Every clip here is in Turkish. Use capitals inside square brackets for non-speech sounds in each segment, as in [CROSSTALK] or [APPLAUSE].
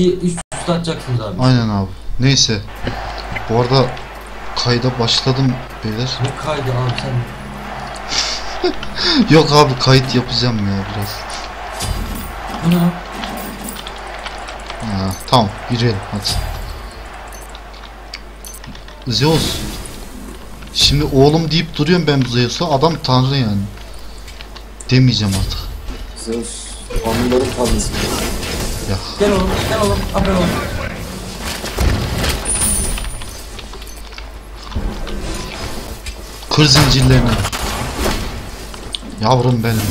ultiyi üst üste atacaksınız abi. Aynen abi. Neyse. Bu arada kayda başladım beyler. Ne kaydı abi sen? [LAUGHS] Yok abi kayıt yapacağım ya biraz. Bu ne? Ha, tamam girelim hadi. Zeus. Şimdi oğlum deyip duruyorum ben bu Zeus'a. Adam tanrı yani. Demeyeceğim artık. Zeus. Anıların tanrısı. Ya Gel oğlum gel oğlum. Aferin oğlum. kır zincirlerini. Yavrum benim.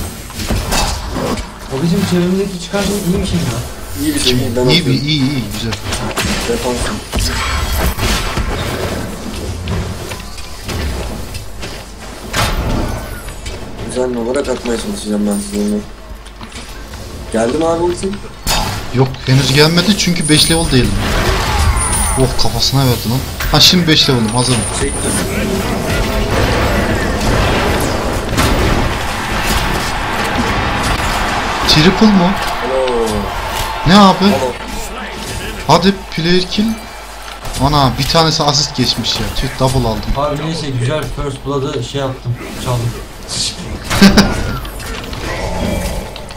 O bizim çevremizdeki çıkan şey iyi bir şey ya. İyi bir şey. Ben iyi bir iyi iyi güzel. Defansım. Düzenli olarak atmaya çalışacağım ben size onu. Geldi mi abi ulti? Yok henüz gelmedi çünkü 5 level değilim. Oh kafasına verdi lan. Ha şimdi 5 level'ım hazırım. Çektim. Triple mu? Hello. Ne abi? Hello. Hadi player kill. Ana bir tanesi asist geçmiş ya. Tüh double aldım. Abi neyse güzel first blood'ı şey yaptım. Çaldım. [LAUGHS]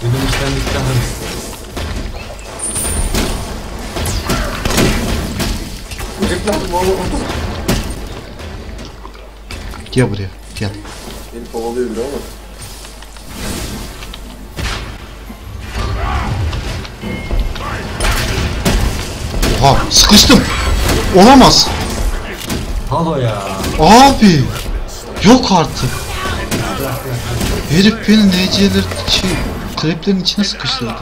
Benim işten bitti Çocuklar valla. Gel buraya gel. Beni kovalıyor biri ama. Oha sıkıştım. Olamaz. Halo ya. Abi. Yok artık. Herif beni NC'ler şey, kreplerin içine sıkıştırdı.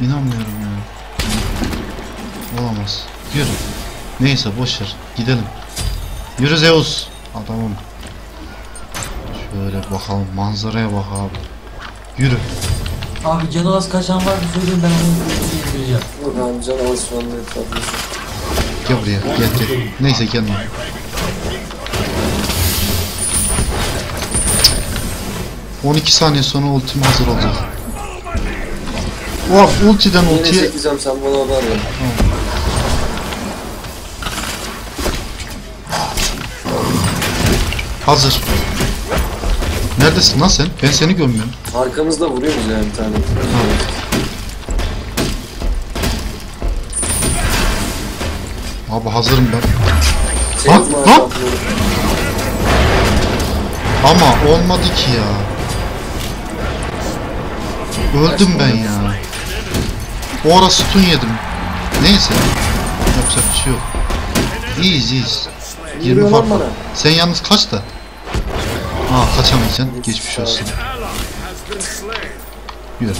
İnanmıyorum ya. Olamaz. Yürü. Neyse boşver. Gidelim. Yürü Zeus. Adamım. Şöyle bakalım manzaraya bak abi. Yürü. Abi canı az kaçan var mı söyleyin ben onu indireceğim. Yok abi can az şu anda etrafında. Gel buraya. Gel gel. Neyse gelme. ...12 saniye sonra ultim hazır olacak. Of ultiden Yine ultiye... çekeceğim sen bana haber ver. Hazır. Neredesin lan sen? Ben seni görmüyorum. Arkamızda vuruyoruz yani bir tane. Abi hazırım ben. Çektim Lan, lan! atlıyorum. Ama olmadı ki ya. Öldüm ben ya. O ara stun yedim. Neyse. Yapacak bir şey yok. İyiyiz iyiyiz. 20 Vuruyor fark. Sen yalnız kaç da? Aa kaçamayacaksın. Geçmiş olsun. Yürü.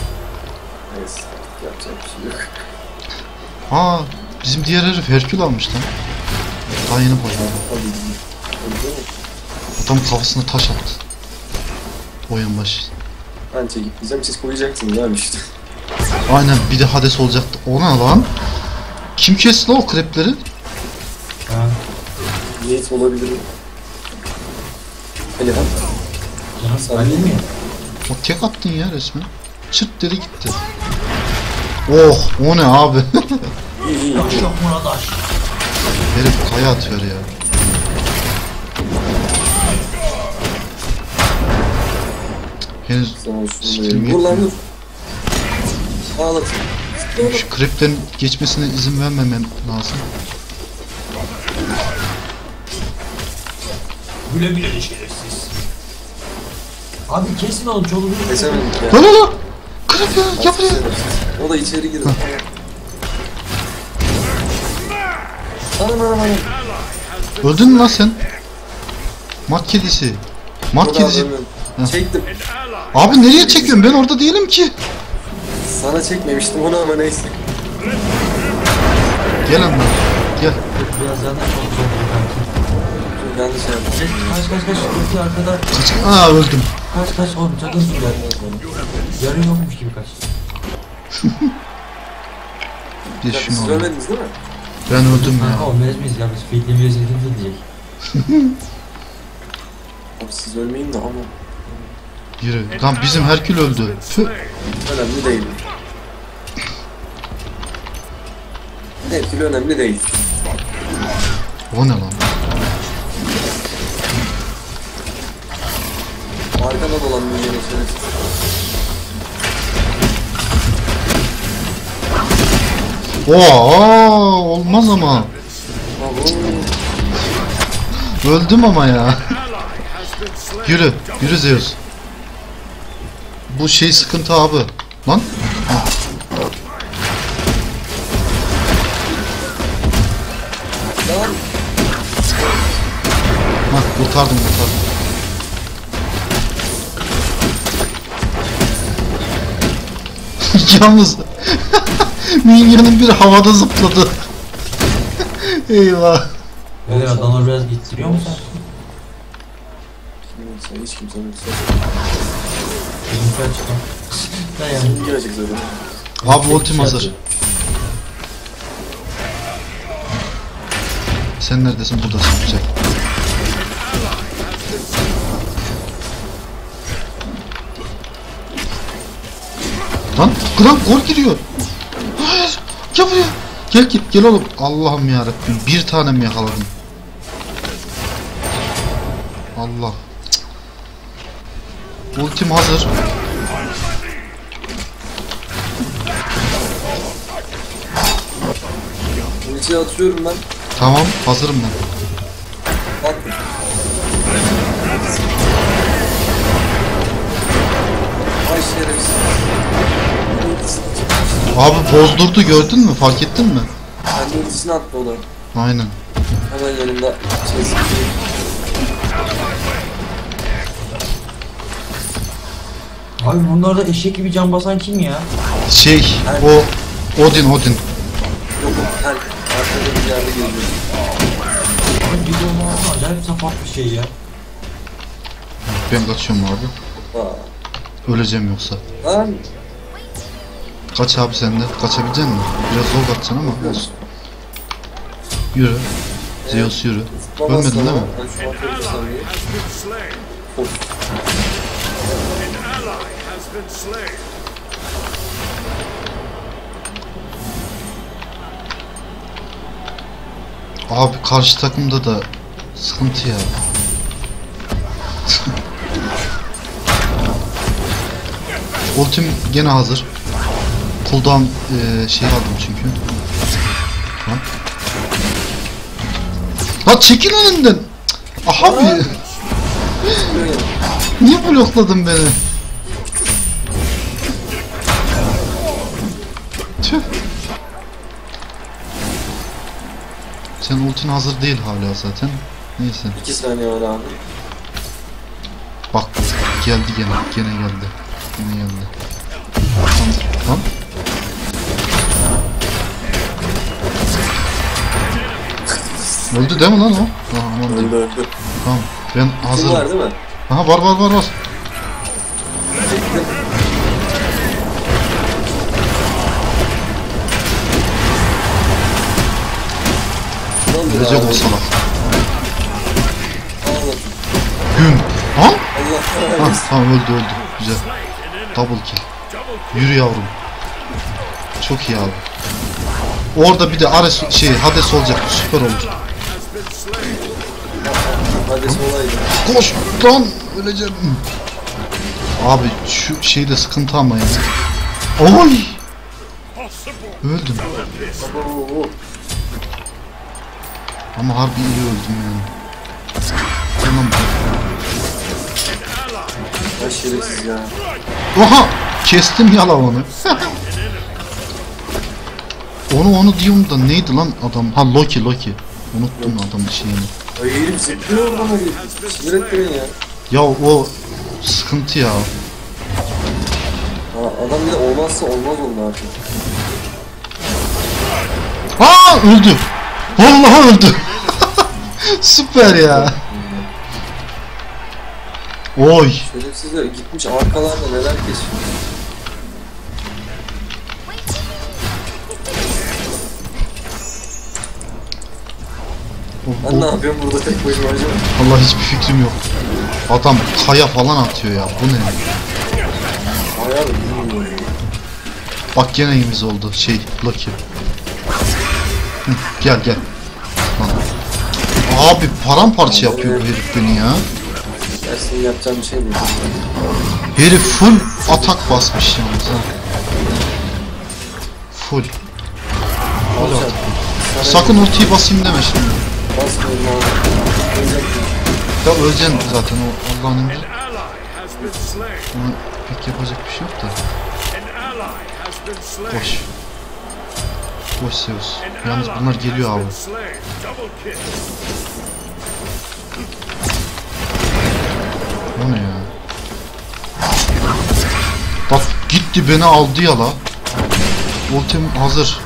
Aa bizim diğer herif Herkül almış lan. Daha yeni mü? Adam kafasına taş attı. Oyun başı. Ben çekip diyeceğim siz koyacaksınız abi işte. Aynen bir de Hades olacaktı. O ne lan? Kim kesti lan o krepleri? Ha. Niyet olabilir değil mi? O tek attın ya resmen. Çıt dedi gitti. Oh o ne abi? İyi. Yok yok Muradaş. Herif kaya atıyor ya. Henüz vereyim. Vur lan yetmiyor. vur. Ağlat. şu kreplerin geçmesine izin vermemem lazım. Güle güle şerefsiz. Abi kesin oğlum çoluğu bir Kesemedik ya. Lan lan lan! Krep ya gel buraya. O da içeri girdi. Anam anam anam. Öldün mü lan sen? Mart kedisi. Burada kedisi. Çektim. Abi nereye çekiyorsun? Ben orada değilim ki. Sana çekmemiştim onu ama neyse. Gel anne. Gel. Biraz zaten çok zor kanki. Çok yanlış yaptım. Kaç kaç kaç öteki arkada. Aa öldüm. Kaç kaç oğlum sakın dur ya. Yarı yokmuş gibi kaç. Bir şunu siz ölmediniz değil mi? Ben öldüm Kanka ya. olmayız mıyız ya biz feedlemiyoruz yedim diyecek. Abi siz ölmeyin de ama. Yürü. Lan bizim Herkül öldü. Tüh. Önemli değil. Etkili önemli değil. O ne lan? Arkada dolan bir yere şerefsiz. Olmaz ama. Öldüm ama ya. Yürü, yürü Zeus. Bu şey sıkıntı abi. Lan. Ha. Lan Ha, kurtardım kurtardım. Yalnız [LAUGHS] Minyonun bir havada zıpladı. [LAUGHS] Eyvah. Beyler adamlar biraz gittiriyor mu sen? Kimse hiç kimse yoksa. Bizimkiler çıkan. [LAUGHS] Dayan. Kim girecek zaten? Abi ultim hazır. Sen neredesin? Buradasın. Güzel. Gram gol giriyor. Hayır. Gel buraya. Gel gel gel oğlum. Allah'ım ya Bir tane mi yakaladım? Allah. Cık. Ultim hazır. Ultiyi atıyorum ben. Tamam hazırım ben. Bak. Ay şerefsiz. Abi bozdurdu gördün mü? Fark ettin mi? Kendi ultisini attı o da. Aynen. Hemen yanımda şey sıkıyor. Abi bunlarda eşek gibi can basan kim ya? Şey o Odin Odin. Yok yok her arkada bir yerde geziyor. Abi bir de onu acayip sapat bir şey ya. Ben kaçıyorum abi. Aa. Öleceğim yoksa. Lan Kaç abi sen de. Kaçabilecek misin? Biraz zor kaçacaksın ama olsun. Yürü. Zeus yürü. Ölmedin değil mi? Abi karşı takımda da sıkıntı ya. [LAUGHS] Ultim gene hazır. Cooldown eee, şey aldım çünkü. Lan. Lan çekil önümden. Cık. Aha. Böyle. [LAUGHS] Niye blokladın beni? Tüh. Sen ultin hazır değil hala zaten. Neyse. İki saniye var abi. Bak geldi gene. Gene geldi. Gene geldi. Öldü değil mi lan o? Aha, aman diyeyim. Öldü öldü. Tamam. Ben Kim hazırım. var değil mi? Aha var var var var. Çektim. O salak. Güm. Ha? Allah Ha tamam öldü öldü. Güzel. Double kill. Yürü yavrum. Çok iyi abi. Orada bir de Ares şey Hades olacak süper olur. Hadi solaydı. Koş lan öleceğim. Abi şu şeyde sıkıntı ama ya. Oy! Öldüm. Ama harbi iyi öldüm yani. Tamam. Ay şerefsiz ya. Oha! Kestim yala onu. [LAUGHS] onu onu diyorum da neydi lan adam? Ha Loki Loki. Unuttum adamın şeyini. Ay herif zıplıyor etti beni ya. Ya o sıkıntı ya. Ha, adam bir de olmazsa olmaz onun artık. Ha öldü. Vallahi öldü. [LAUGHS] Süper ya. Oy. Şerefsiz de gitmiş arkalarda neler kesiyor. Ben ne yapıyorum burada tek başıma acaba? Allah hiçbir fikrim yok. Adam kaya falan atıyor ya. Bu ne? Bilmiyorum. Bak gene imiz oldu. Şey Lucky. Hı, gel gel. Lan. Abi paramparça yapıyor bu herif beni ya. Ya senin yapacağın bir şey mi? Herif full atak basmış yalnız ha. Full. Full atak. Sakın ultiyi basayım deme şimdi. Basmıyorum abi. Ölecek mi? Ya öleceksin zaten o Allah'ın emri. Ona pek yapacak bir şey yok da. Boş. Boş Zeus. Yalnız bunlar geliyor abi. O ne ya? Bak gitti beni aldı ya la. Ultim hazır.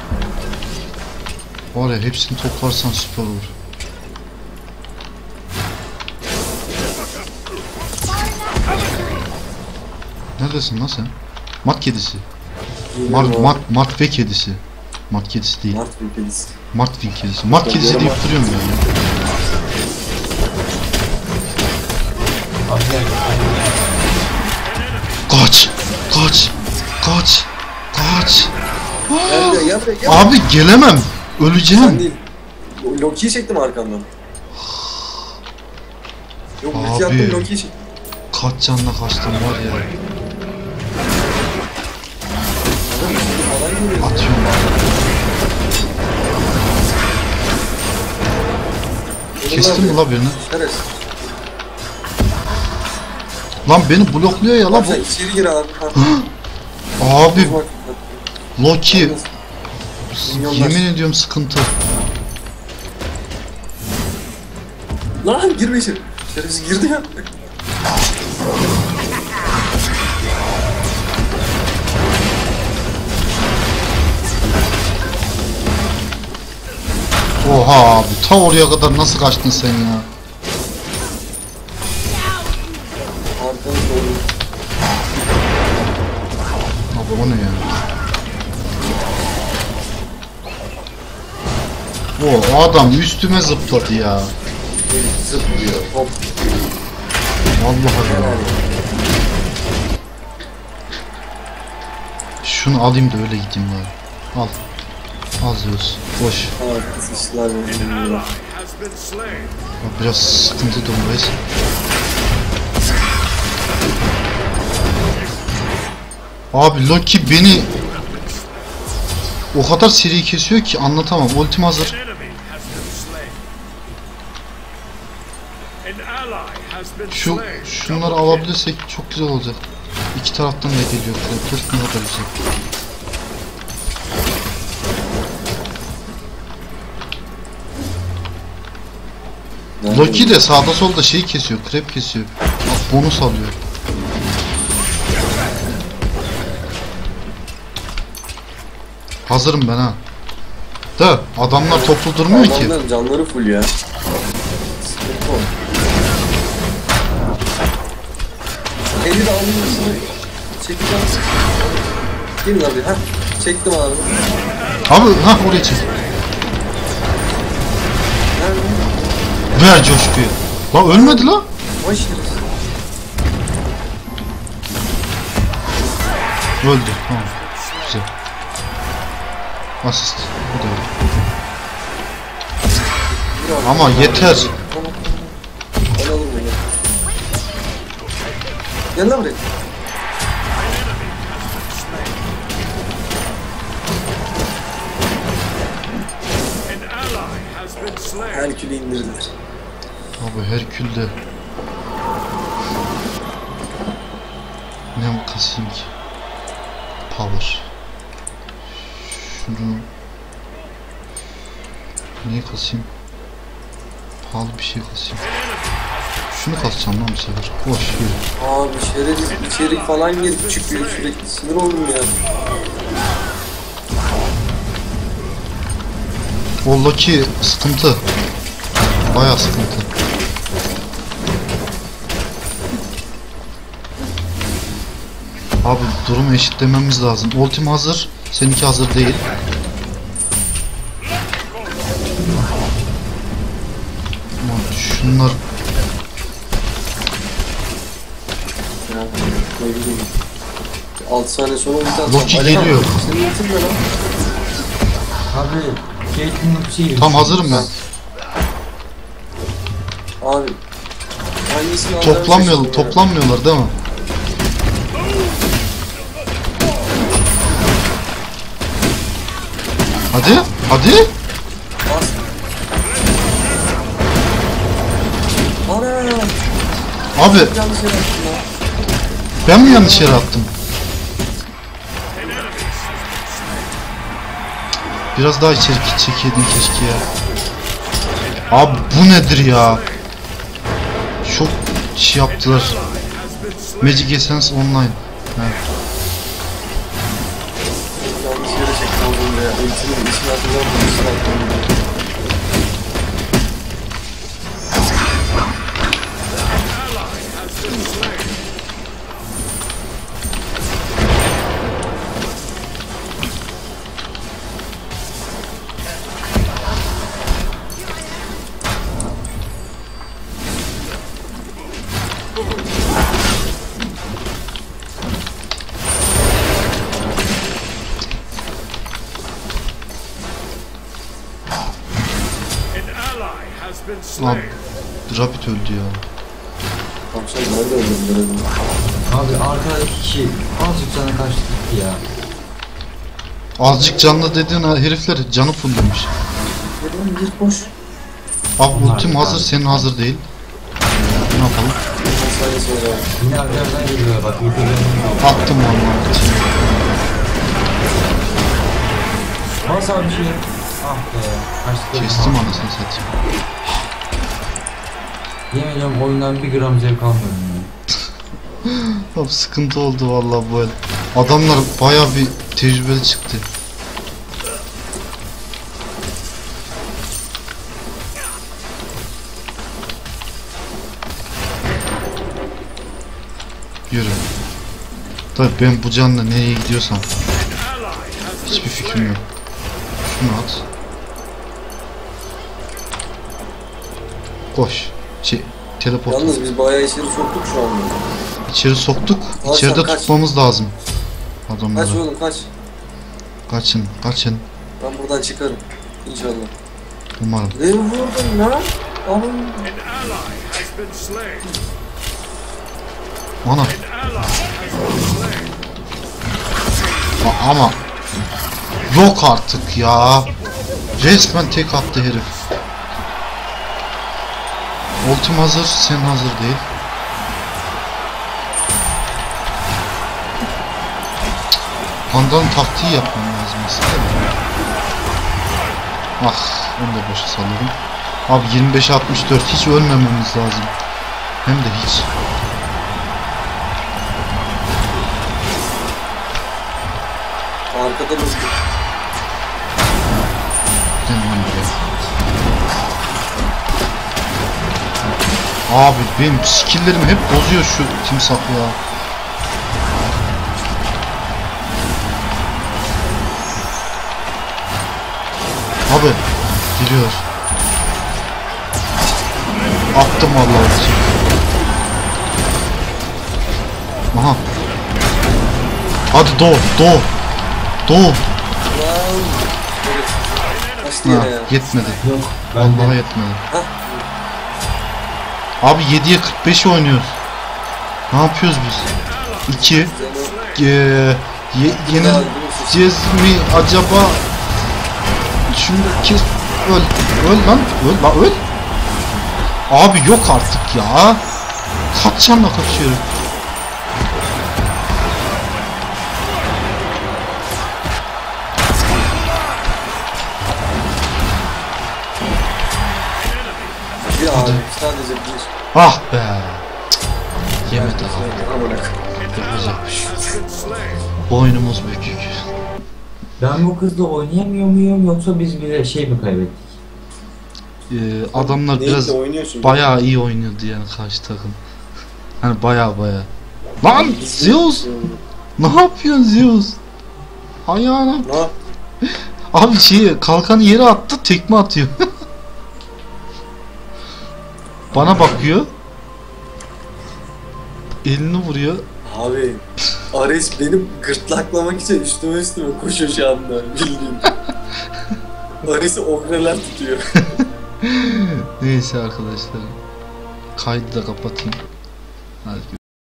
Var ya hepsini toplarsan süper olur. Neredesin lan sen? Mat kedisi. Mar, Geliyorum mat, mat ve kedisi. Mat kedisi değil. Mart. Martvin kedisi. Mart kedisi Geliyorum deyip abi. duruyorum ya. Kaç! Kaç! Kaç! Kaç! Gel buraya gel buraya gel. Abi gelemem. Sen Öleceğim. değil. Loki'yi çektim arkandan. Yok Abi. attım Loki'yi çektim. Kaç canla kaçtım var ya. Atıyorum Kestin mi la birini? Şerefsiz. Lan beni blokluyor ya la sen bu. içeri gir abi. Abi. Loki. Yemin ediyorum sıkıntı. Lan girme içeri. Şerefsiz girdi ya. Oha abi ta oraya kadar nasıl kaçtın sen ya? Abi o ne ya? O adam üstüme zıpladı ya. Zıplıyor. Hop. Vallahi ya. Şunu alayım da öyle gideyim bari. Al. Al Zeus. Boş. Bak Biraz sıkıntı durumdayız. Abi Loki beni o kadar seri kesiyor ki anlatamam. Ultim hazır. Şu şunları alabilirsek çok güzel olacak. İki taraftan da geliyor. Ne kadar güzel. Loki de sağda solda şey kesiyor, krep kesiyor. Bak bonus alıyor. Hazırım ben ha. Da adamlar toplu durmuyor ki. Adamların canları full ya. Sıkıntı o. Eli de alıyorsun. Çekeceğim. Değil mi abi? Ha? Çektim abi. Abi ha oraya çek. Ver coşkuyu. La ölmedi la. Şerefsiz. Öldü. Tamam. Güzel. Asist. Bu da abi. Ama yeter. Been slain. Herkül'ü indirdiler. Abi Herkül'de. Ne mi kasayım ki? Power. Şunu... Neyi kasayım? Pahalı bir şey kasayım. Şunu kasacağım lan bu sefer. Boş yürü. Abi şerefsiz içerik falan girip çıkıyor sürekli. Sinir oldum ya. O Loki sıkıntı. Baya sıkıntı. Abi durumu eşitlememiz lazım. Ultim hazır. Seninki hazır değil. Aman şunlar Ya ne bileyim. 6 saniye sonra ulti atsam. Loki geliyor. Senin ultin ne lan? Abi Caitlyn'in şey Tam hazırım ben. Abi. Hangisini alacağımı Toplanmıyorlar, şaşırdım ya. toplanmıyorlar değil mi? Hadi, hadi. Bas. Ana. Abi Yanlış yere attım lan. ben mi yanlış yere attım? Biraz daha içeri çekeydin keşke ya. Abi bu nedir ya? Çok şey yaptılar. Magic Essence Online. Evet. Çektim az önce ya. Ultinin içine Öldü ya. Akşam nerede böyle? Abi arkadaki kişi azıcık sana kaçtı gitti ya. Azıcık canlı dediğin herifler canı fulllemiş. Dedim gir boş. Ah ultim hazır senin hazır değil. Ne yapalım? Bir saniye sonra. Yine arkadan geliyor bak yukarıdan. Attım vallahi ultimi. Bas abi şey. Ah be. Kaçtı. Kestim anasını satayım. Yemin ediyorum oyundan bir gram zevk almıyorum. Abi [LAUGHS] sıkıntı oldu vallahi bu el. Adamlar baya bir tecrübeli çıktı. Yürü. Tabii ben bu canla nereye gidiyorsam hiçbir fikrim yok. Şunu at. Koş. Teleport. Yalnız biz bayağı içeri soktuk şu anda. İçeri soktuk. Kaç İçeride kaç? tutmamız lazım. Kaç Adamları. oğlum kaç. Kaçın, kaçın. Ben buradan çıkarım. İnşallah. Umarım. Ne vurdun lan? Oğlum. An ally has been slain. Ana. An ally has been slain. A- ama yok artık ya. Resmen tek attı herif. Ultim hazır, sen hazır değil. Pandanın taktiği yapmam lazım aslında. Ah, onu da boşa salladım. Abi 25 64 hiç ölmememiz lazım. Hem de hiç. Arkada mı? Hemen buraya. Abi benim skilllerimi hep bozuyor şu timsah ya. Abi giriyor. Attım vallahi. Aha. Hadi. Lan. Evet. Kaçtı Ha, yetmedi. Yok. Vallahi yetmedi. Hah. Abi 7'ye 45 oynuyoruz. Ne yapıyoruz biz? 2 Canım. ye, ye, yenileceğiz mi acaba? Şunu kes öl öl lan öl lan öl. Abi yok artık ya. Kaç canla kaçıyorum. Abi. Sadece bir. Ah be. Cık. Yemedi abi. Amına koyayım. Yapacak bir şey yok. Has been slain. Boynumuz bükük. Ben bu kızla oynayamıyor muyum yoksa biz bir şey mi kaybettik? Ee, adamlar Neyse biraz oynuyorsun. bayağı iyi oynuyordu yani karşı takım. Hani bayağı bayağı. Lan Zeus ne yapıyorsun Zeus? Ayağına. Abi şeyi kalkanı yere attı tekme atıyor. [LAUGHS] Bana bakıyor. Elini vuruyor. Abi. Ares benim gırtlaklamak için üstüme üstüme koşuyor şu anda. Bildiğin. [LAUGHS] Paris'i ogreler tutuyor. Neyse arkadaşlar. Kaydı da kapatayım. Hadi